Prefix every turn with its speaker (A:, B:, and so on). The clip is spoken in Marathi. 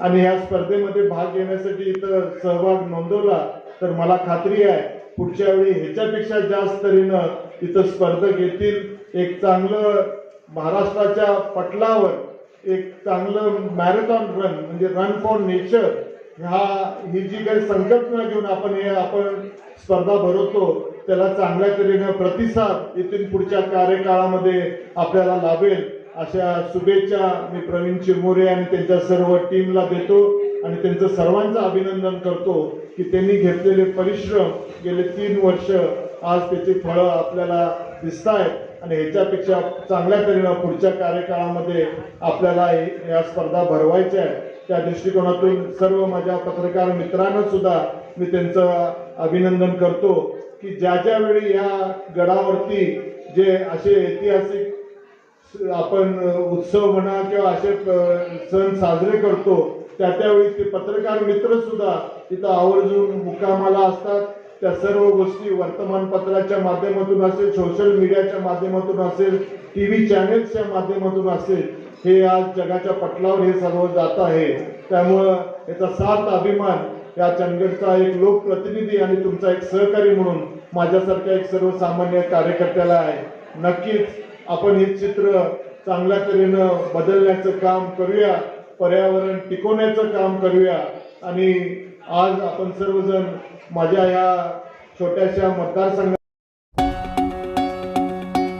A: आणि ह्या स्पर्धेमध्ये भाग घेण्यासाठी इथं सहभाग नोंदवला तर मला खात्री आहे पुढच्या वेळी ह्याच्यापेक्षा जास्त तऱ्हेनं इथं स्पर्धक येतील. एक चांगलं महाराष्ट्राच्या पटलावर एक चांगलं मॅरेथॉन रन म्हणजे रन फॉर नेचर हा ही जी काही संकल्पना घेऊन आपण हे आपण स्पर्धा भरवतो त्याला चांगल्या तऱ्हेनं प्रतिसाद इथून पुढच्या कार्यकाळामध्ये आपल्याला लाभेल. अशा शुभेच्छा मी प्रवीण चिरमोरे आणि त्यांच्या सर्व टीमला देतो आणि त्यांचं सर्वांचं अभिनंदन करतो की त्यांनी घेतलेले परिश्रम गेले तीन वर्ष आज त्याची फळं आपल्याला दिसत आहेत आणि ह्याच्यापेक्षा चांगल्या तऱ्हेनं पुढच्या कार्यकाळामध्ये आपल्याला हे- या स्पर्धा भरवायच्या आहेत. त्या दृष्टिकोनातून सर्व माझ्या पत्रकार मित्रांना सुद्धा मी त्यांचं अभिनंदन करतो की ज्या ज्या वेळी या गडावरती जे असे ऐतिहासिक आपण उत्सव म्हणा किंवा असे सण साजरे करतो त्या त्यावेळी ते पत्रकार मित्र सुद्धा तिथं आवर्जून मुक्कामाला असतात. त्या सर्व गोष्टी वर्तमानपत्राच्या माध्यमातून असेल सोशल मीडियाच्या माध्यमातून असेल टी व्ही चॅनेल्सच्या माध्यमातून असेल हे आज जगाच्या पटलावर हे सर्व जात आहे. त्यामुळं याचा सात अभिमान या चंदगडचा एक लोकप्रतिनिधी आणि तुमचा एक सहकारी म्हणून माझ्यासारख्या एक सर्वसामान्य कार्यकर्त्याला आहे. नक्कीच आपण हे चित्र चांगल्या तऱ्हेनं बदलण्याचं काम करूया पर्यावरण टिकवण्याचं काम करूया. आणि आज आपण सर्वजण माझ्या या छोट्याशा मतदारसंघात